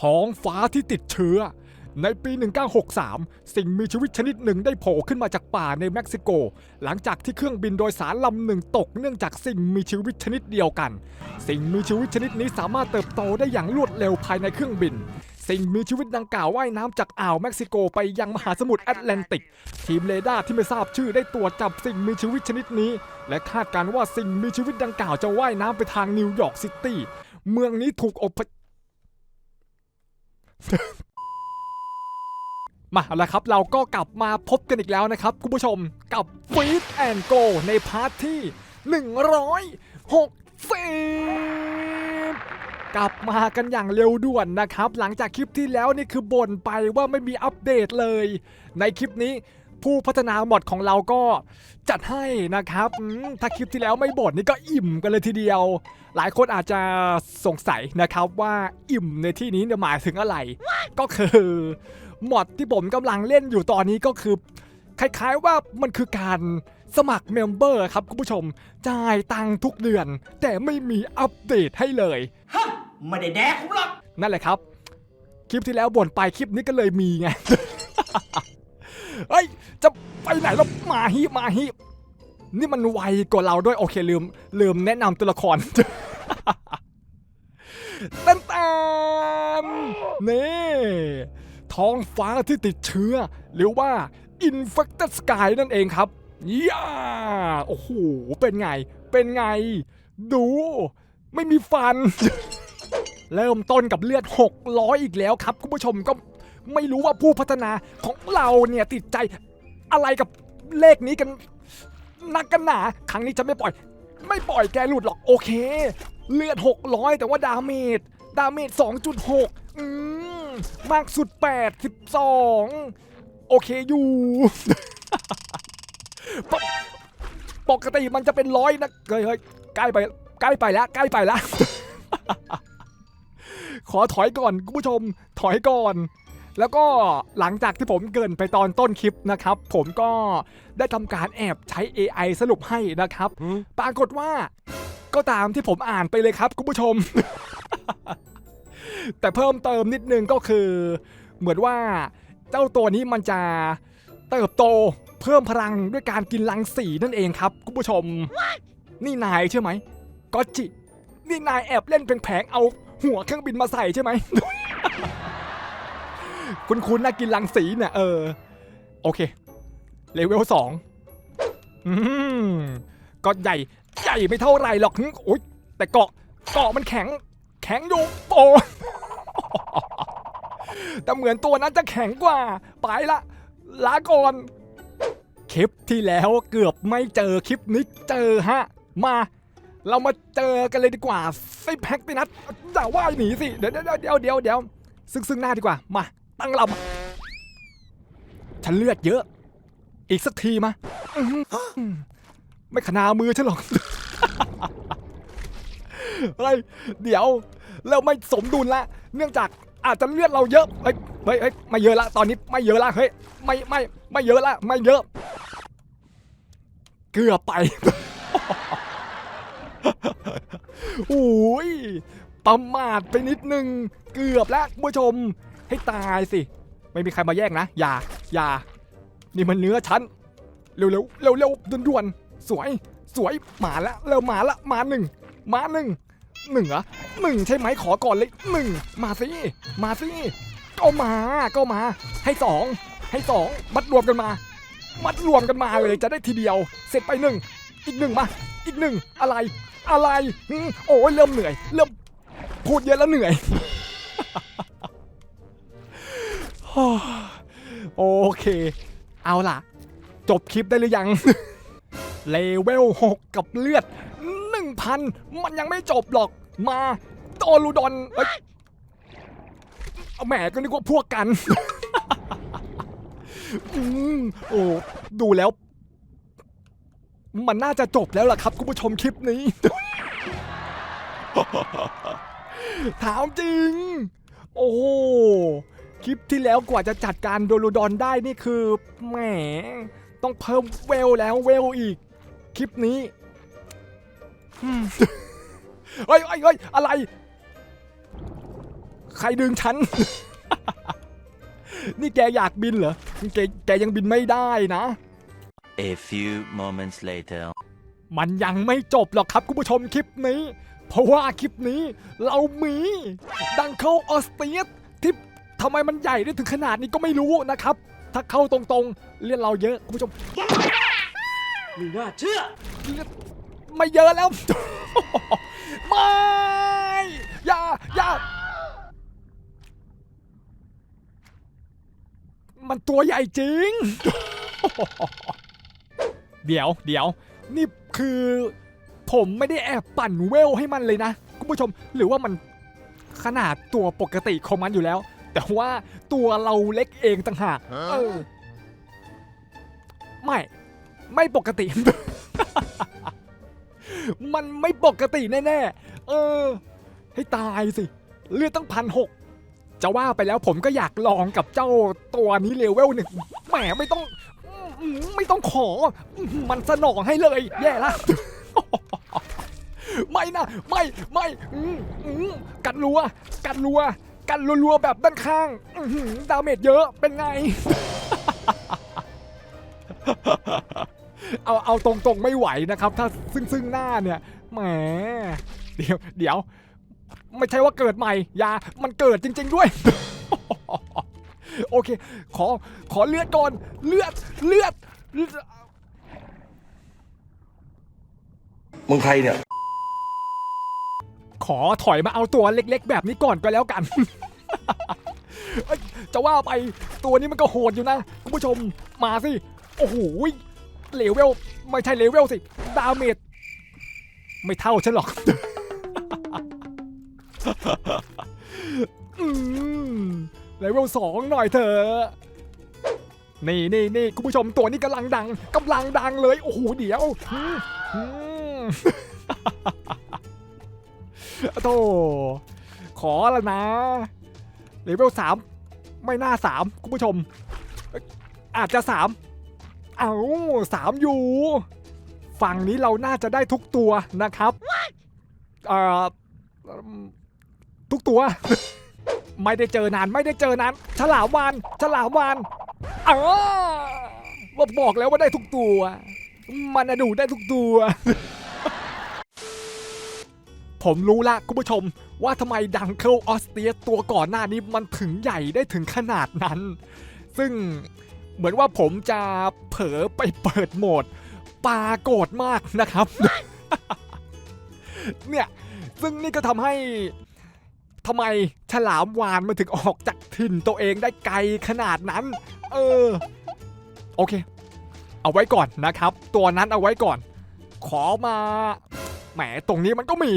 ท้องฟ้าที่ติดเชื้อ ในปี 1963 สิ่งมีชีวิตชนิดหนึ่งได้โผล่ขึ้นมาจากป่าในเม็กซิโก หลังจากที่เครื่องบินโดยสารลำหนึ่งตกเนื่องจากสิ่งมีชีวิตชนิดเดียวกัน สิ่งมีชีวิตชนิดนี้สามารถเติบโตได้อย่างรวดเร็วภายในเครื่องบิน สิ่งมีชีวิตดังกล่าวว่ายน้ำจากอ่าวเม็กซิโกไปยังมหาสมุทรแอตแลนติก ทีมเรดาร์ที่ไม่ทราบชื่อได้ตรวจจับสิ่งมีชีวิตชนิดนี้ และคาดการณ์ว่าสิ่งมีชีวิตดังกล่าวจะว่ายน้ำไปทางนิวยอร์กซิตี้เมืองนี้ถูกอพ มาแล้วครับ เราก็กลับมาพบกันอีกแล้วนะครับ คุณผู้ชมกับฟีดแอนโกในพาร์ทที่ 160กลับมากันอย่างเร็วด่วนนะครับ หลังจากคลิปที่แล้วนี่คือบ่นไปว่าไม่มีอัปเดตเลย ในคลิปนี้ ผู้พัฒนาหมดของเราก็จัดให้นะครับอืมถ้าคลิปที่แล้วไม่บ่นนี่ก็อิ่มกันเลยทีเดียว หลายคนอาจจะสงสัยนะครับว่าอิ่มในที่นี้เนี่ยหมายถึงอะไร ก็คือมอดที่ผมกำลังเล่นอยู่ตอนนี้ก็คือ คล้ายๆว่ามันคือการสมัครเมมเบอร์ครับคุณผู้ชมจ่ายตังค์ทุกเดือน แต่ไม่มีอัปเดตให้เลยฮะไม่ได้แดกผมหรอกนั่นแหละครับ คลิปที่แล้วบ่นไปคลิปนี้ก็เลยมีไง เฮ้ย จะไปไหนแล้วมาฮิมาฮินี่มันไวกว่าเราด้วยโอเคลืมลืมแนะนำตัวละครต้นตามนี่ท้องฟ้าที่ติดเชื้อ หรือว่า infected sky นั่นเองครับย่าโอ้โห เป็นไง เป็นไง ดู ไม่มีฟัน เริ่มต้นกับเลือด 600 อีกแล้วครับ คุณผู้ชมก็ ไม่รู้ว่าผู้พัฒนาของเราเนี่ยติดใจอะไรกับเลขนี้กันนักกันหนา ครั้งนี้จะไม่ปล่อย ไม่ปล่อยแกหลุดหรอกโอเค เลือด 600 แต่ว่าดาเมจดาเมจ2.6 อืมมากสุด 82 โอเคอยู่ ปกปกติมันจะเป็นร้อยนะเฮ้ยใกล้ไปใกล้ไปแล้วใกล้ไปแล้วขอถอยก่อนคุณผู้ชมถอยก่อน แล้วก็หลังจากที่ผมเกรินไปตอนต้นคลิปนะครับ ผมก็ได้ทำการแอบใช้ AI สรุปให้นะครับ ปรากฏว่าก็ตามที่ผมอ่านไปเลยครับคุณผู้ชม แต่เพิ่มเติมนิดนึงก็คือ เหมือนว่าเจ้าตัวนี้มันจะเติบโตเพิ่มพลังด้วยการกินรังสีนั่นเองครับคุณผู้ชม นี่นายใช่ไหมก็จิ นี่นายแอบเล่นแผงๆเอาหัวเครื่องบินมาใส่ใช่ไหม คุณคุณน่ากินรังสีเนี่ยเออ โอเค เลเวลสองอืมก็ใหญ่ ใหญ่ไม่เท่าไรหรอกหึโอ๊ยแต่เกาะ เกาะมันแข็ง แข็งอยู่โอ้แต่เหมือนตัวนั้นจะแข็งกว่า ไปละ ลาก่อน คลิปที่แล้วเกือบไม่เจอคลิปนี้เจอฮะ มา เรามาเจอกันเลยดีกว่าไอ้แพ็กตินัทอย่าว่ายหนีสิเดี๋ยวเดี๋ยวเดี๋ยวเดี๋ยวเดี๋ยวซึ่งซึ่งหน้าดีกว่า มา ตั้งลำฉันเลือดเยอะ อีกสักทีมาไม่ขนามือฉันหรอกอะไรเดี๋ยวเริ่มไม่สมดุลละ เนื่องจากอาจจะเลือดเราเยอะเฮ้ยเฮ้ยไม่เยอะละ ตอนนี้ไม่เยอะละเฮ้ยไม่ไม่ไม่เยอะละไม่เยอะ เกือบไปโอ้ยประมาทไปนิดนึง เกือบแล้วคุณผู้ชม ให้ตายสิ ไม่มีใครมาแย่งนะ อย่า อย่า นี่มันเนื้อฉัน เร็วเร็วเร็วเร็วด่วนๆ สวย สวย มาละ เร็วมาละ มาหนึ่ง มาหนึ่ง หนึ่งเหรอหนึ่งใช่ไหมขอก่อนเลยหนึ่ง มาสิ มาสิ ก็มา ก็มา ให้สอง ให้สอง มัดรวมกันมา มัดรวมกันมาเลยจะได้ทีเดียว เสร็จไปหนึ่ง อีกหนึ่งมา อีกหนึ่ง อะไร อะไร โอ้ยเริ่มเหนื่อย เริ่มพูดเยอะแล้วเหนื่อย โอเค เอาล่ะ จบคลิปได้หรือยัง เลเวล 6 กับเลือด 1,000 มันยังไม่จบหรอก มาโตลูดอนเอาแหมก็นึกว่าพวกกันอืมโอ้ดูแล้ว มันน่าจะจบแล้วล่ะครับ คุณผู้ชมคลิปนี้ ถามจริง โอ้ คลิปที่แล้วกว่าจะจัดการโดลูดอนได้นี่คือแหมต้องเพิ่มเวลแล้วเวลอีก คลิปนี้อืมเฮ้ยเฮ้ยเฮ้ยอะไร ใครดึงฉัน นี่แกอยากบินเหรอ แกแกยังบินไม่ได้นะ A few moments later. มันยังไม่จบหรอกครับคุณผู้ชมคลิปนี้ เพราะว่าคลิปนี้เรามี ดังเข้าออสเตรียที่ ทำไมมันใหญ่ได้ถึงขนาดนี้ก็ไม่รู้นะครับ ถ้าเข้าตรงๆเรียนเราเยอะคุณผู้ชมไม่น่าเชื่อไม่เยอะแล้ว ไม่อย่าอย่ามันตัวใหญ่จริง เดี๋ยวเดี๋ยวนี่คือผมไม่ได้แอบปั่นเวลให้มันเลยนะ คุณผู้ชมหรือว่ามันขนาดตัวปกติของมันอยู่แล้ว แต่ว่าตัวเราเล็กเองต่างหากเออไม่ ไม่ปกติ มันไม่ปกติแน่ๆ เออ ให้ตายสิ เลือดตั้งพันหกจะว่าไปแล้วผมก็อยากลองกับเจ้าตัวนี้เลเวลหนึ่งแหมไม่ต้องอืมไม่ต้องขอ มันสนองให้เลย แย่ละไม่นะ ไม่ ไม่อืมอืมกัดรัว กัดรัว กัดรัวๆแบบด้านข้างดาเมจเยอะเป็นไง เอาเอาตรงๆไม่ไหวนะครับ ถ้าซึ่งซึ่งหน้าเนี่ยแหมเดี๋ยวเดี๋ยว ไม่ใช่ว่าเกิดใหม่ยามันเกิดจริง ๆด้วย โอเค ขอขอเลือดก่อนเลือดเลือดมึงใครเนี่ย อถอยมาเอาตัวเล็กๆ แบบนี้ก่อนก็แล้วกัน จะว่าไปตัวนี้มันก็โหดอยู่นะ คุณผู้ชมมาสิ โอ้โหเลเวล ไม่ใช่เลเวลสิ ดาเมจไม่เท่าฉันหรอกเลเวลสองหน่อยเถอะนี่นี่นี่คุณผู้ชมตัวนี้กำลังดังกำลังดังเลย โอ้โหเดี๋ยว โธ่ขอแล้วนะเลเวลสามไม่น่าสามคุณผู้ชมเอ้ยอาจจะสามเอาสามอยู่ ฝั่งนี้เราน่าจะได้ทุกตัวนะครับเอ่อทุกตัว ไม่ได้เจอนานไม่ได้เจอนานฉลามวานฉลามวานอ๋อว่าบอกแล้วว่าได้ทุกตัว มันน่ะดูได้ทุกตัว ผมรู้ละคุณผู้ชมว่าทำไมดังเคิลออสเตรียตัวก่อนหน้านี้มันถึงใหญ่ได้ถึงขนาดนั้น ซึ่งเหมือนว่าผมจะเผลอไปเปิดโหมดปาโกรธมากนะครับ เนี่ย ซึ่งนี่ก็ทำให้ทำไมฉลามวานมันถึงออกจากถิ่นตัวเองได้ไกลขนาดนั้น เออ โอเค เอาไว้ก่อนนะครับ ตัวนั้นเอาไว้ก่อน ขอมา แหมตรงนี้มันก็มี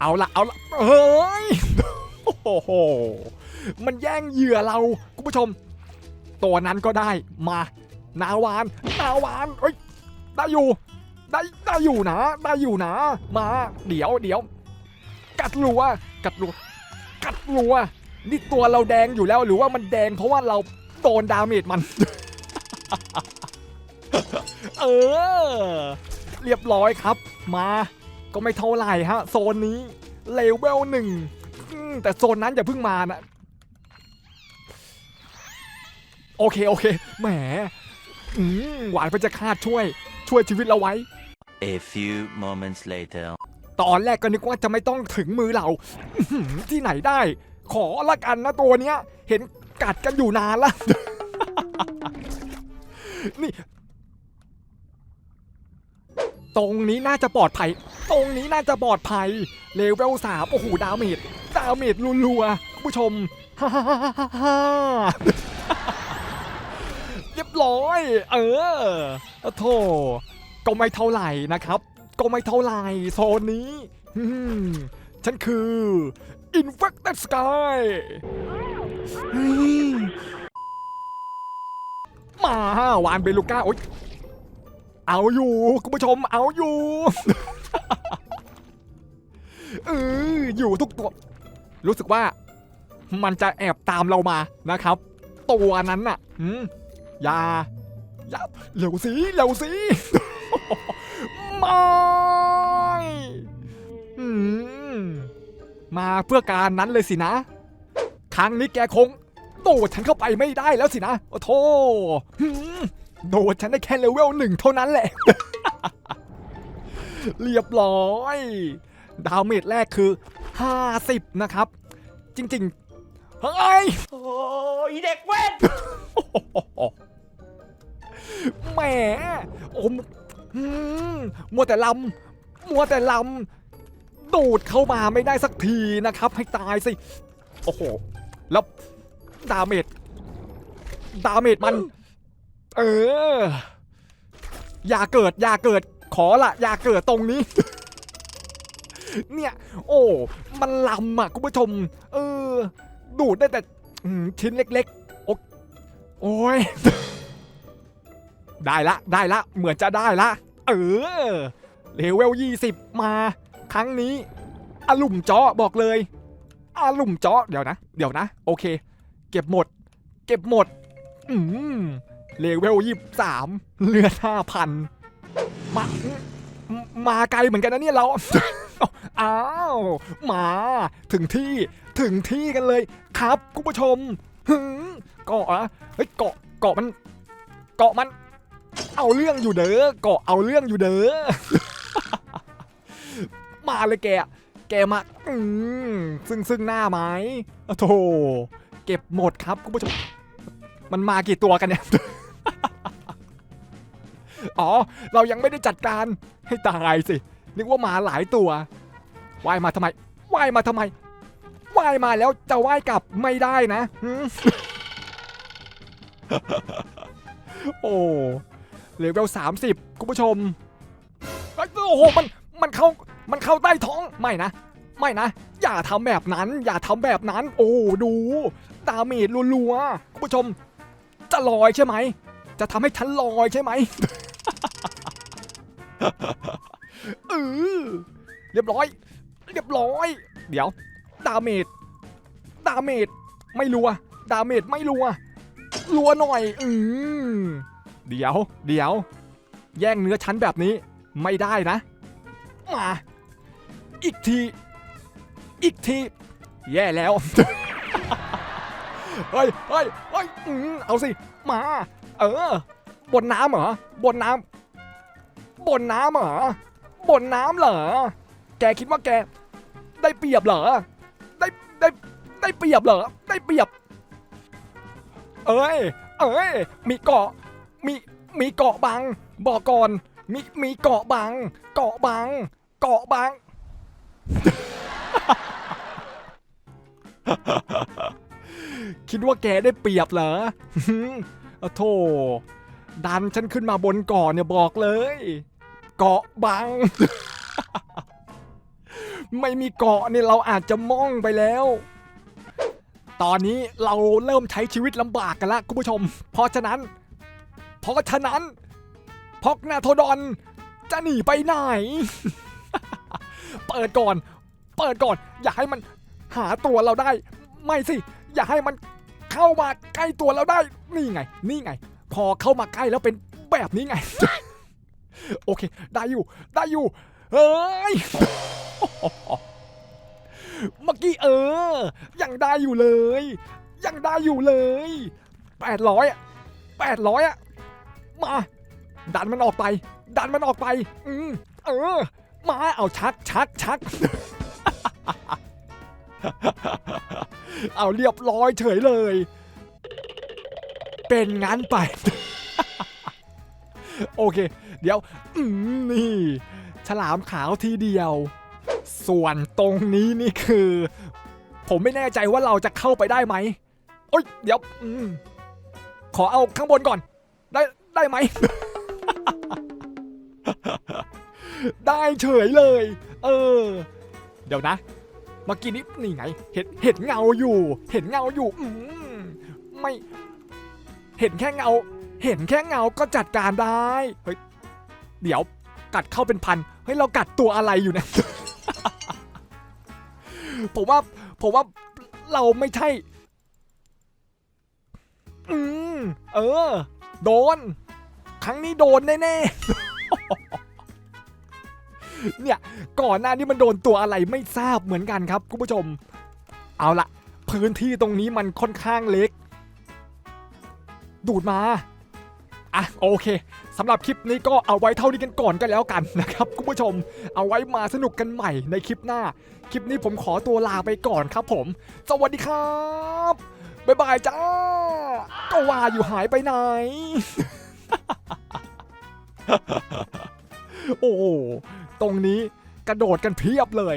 เอาละเอาละเฮ้ยโอ้โหมันแย่งเหยื่อเราคุณผู้ชม ตัวนั้นก็ได้มานาวานนาวานเอ้ยได้อยู่ ได้ได้อยู่นะ ได้อยู่นะ มา เดี๋ยวเดี๋ยวกัดรัวกัดรัวกัดรัวนี่ตัวเราแดงอยู่แล้วหรือว่ามันแดงเพราะว่าเราโดนดาเมจมัน เออ เรียบร้อยครับ มาก็ไม่เท่าไหร่ฮะ โซนนี้เลเวลหนึ่งอืมแต่โซนนั้นอย่าเพิ่งมานะ โอเค โอเคแหมอืมหวานเพชรคาดช่วย ช่วยชีวิตเราไว้ A few moments later. ตอนแรกก็นึกว่าจะไม่ต้องถึงมือเราอื้อหือที่ไหนได้ ขอละกันนะตัวเนี้ย เห็นกัดกันอยู่นานละนี่ ตรงนี้น่าจะปลอดภัย ตรงนี้น่าจะปลอดภัย เลเวลสามโอ้โห ดาเมจ ดาเมจรัวๆคุณผู้ชม ฮ่าฮ่าฮ่าฮ่าฮ่าเรียบร้อย เออโอ้โธ่ก็ไม่เท่าไหร่นะครับ ก็ไม่เท่าไหร่โซนนี้อืมฉันคือ Infected Sky อืมมาวานเบลูก้า โอ๊ย เอาอยู่คุณผู้ชมเอาอยู่เอออยู่ทุกตัว รู้สึกว่า มันจะแอบตามเรามานะครับ ตัวนั้นน่ะอืมย่าอย่าเร็วสิเร็วสิไม่อืมมาเพื่อการนั้นเลยสินะ ครั้งนี้แกคงโดดฉันเข้าไปไม่ได้แล้วสินะ โอ้โธ่ โดดฉันได้แค่เลเวลหนึ่งเท่านั้นแหละ เรียบร้อย ดาวเมจแรกคือ 50 นะครับ จริงๆเฮ้ยโอ้ยเด็กเว้นแหมโอมอืมมัวแต่ลำมัวแต่ลำดูดเข้ามาไม่ได้สักทีนะครับ ให้ตายสิ โอ้โห แล้วดาเมจดาเมจมัน เออ อย่าเกิด อย่าเกิด ขอละ อย่าเกิดตรงนี้ เนี่ย โอ้ มันลำอะคุณผู้ชม เออ ดูดได้แต่ชิ้นเล็กๆ โอโอ้ย ได้ละ ได้ละ เหมือนจะได้ละ เออ เลเวล 20 มา ครั้งนี้อาลุ่มเจาะบอกเลยอาลุ่มเจาะเดี๋ยวนะ เดี๋ยวนะ โอเค เก็บหมด เก็บหมด อืม เลเวล23เลือด5,000มามาไกลเหมือนกันนะเนี่ยเรา อ้าว มาถึงที่ถึงที่กันเลยครับคุณผู้ชมหืมเกาะอะเฮ้ยเกาะเกาะมัน เกาะมัน เอาเรื่องอยู่เด้อเกาะเอาเรื่องอยู่เด้อมาเลยแกแกมาอืมซึ่งซึ่งหน้าไหมโอ้โธ่เก็บหมดครับคุณผู้ชม มันมากี่ตัวกันเนี่ย อ๋อ เรายังไม่ได้จัดการให้ตายสิ นึกว่ามาหลายตัวว่ายมาทำไมว่ายมาทำไมว่ายมาแล้วจะว่ายกลับไม่ได้นะหืมโอ้เลเวล30คุณผู้ชม โอ้โห มัน มันเข้า มันเข้าใต้ท้อง ไม่นะ ไม่นะ อย่าทำแบบนั้น อย่าทำแบบนั้น โอ้ ดู ดาเมจรัวๆ คุณผู้ชม จะลอยใช่ไหม จะทำให้ฉันลอยใช่ไหม เออเรียบร้อย เรียบร้อย เดี๋ยว ดาเมจ ดาเมจ ไม่รัว ดาเมจไม่รัว รัวหน่อย อืมเดี๋ยว เดี๋ยว แย่งเนื้อชั้นแบบนี้ ไม่ได้นะ มา อีกที อีกที แย่แล้ว เฮ้ยเฮ้ยเฮ้ยเอาสิ มา เออบนน้ำเหรอบนน้ำ บนน้ำเหรอบนน้ำเหรอ แกคิดว่าแก ได้เปรียบเหรอ ได้ได้ได้เปรียบเหรอ ได้เปรียบ เอ้ย เอ้ย มีเกาะ มี มีเกาะบัง บอกก่อน มี มีเกาะบัง เกาะบัง เกาะบัง คิดว่าแกได้เปรียบเหรออโธ่ดันฉันขึ้นมาบนเก่อนเนี่ยบอกเลย เกาะบัง ไม่มีเกาะเนี่ยเราอาจจะม่องไปแล้ว ตอนนี้เราเริ่มใช้ชีวิตลำบากกันแล้วคุณผู้ชม เพราะฉะนั้น เพราะฉะนั้น พอกนาโทดอนจะหนีไปไหน เปิดก่อน เปิดก่อน อย่าให้มันหาตัวเราได้ ไม่สิ อย่าให้มันเข้ามาใกล้ตัวเราได้ นี่ไง นี่ไง พอเข้ามาใกล้แล้วเป็นแบบนี้ไง โอเค ได้อยู่ ได้อยู่ เฮ้ย เมื่อกี้เออ ยังได้อยู่เลย ยังได้อยู่เลยแปดร้อยอะแปดร้อยอะมา ดันมันออกไป ดันมันออกไป อืมเออ มา เอาชักชักชัก เอาเรียบร้อยเฉยเลย เป็นงั้นไป โอเค เดี๋ยวนี่ ฉลามขาวทีเดียว ส่วนตรงนี้นี่คือ ผมไม่แน่ใจว่าเราจะเข้าไปได้ไหมโอ้ยเดี๋ยวอขอเอาข้างบนก่อน ได้ได้ไหม ได้เฉยเลย เออ เดี๋ยวนะเมื่อกี้นี้นี่ไง เห็นเห็นเงาอยู่ เห็นเงาอยู่ อืมไม่ เห็นแค่เงา เห็นแค่เงาก็จัดการได้ เฮ้ย เดี๋ยวกัดเข้าเป็นพัน เฮ้ย เรากัดตัวอะไรอยู่เนี่ยผมว่า ผมว่าเราไม่ใช่ อืม เออ โดน ครั้งนี้โดนแน่ๆ เนี่ย ก่อนหน้านี้มันโดนตัวอะไรไม่ทราบเหมือนกันครับคุณผู้ชม เอาละพื้นที่ตรงนี้มันค่อนข้างเล็ก ดูดมา อะโอเคสำหรับคลิปนี้ก็เอาไว้เท่านี้กันก่อนก็แล้วกันนะครับคุณผู้ชม เอาไว้มาสนุกกันใหม่ในคลิปหน้า คลิปนี้ผมขอตัวลาไปก่อนครับผม สวัสดีครับบ๊ายบายจ้า ก็ว่าอยู่หายไปไหน โอ้ตรงนี้กระโดดกันเพียบเลย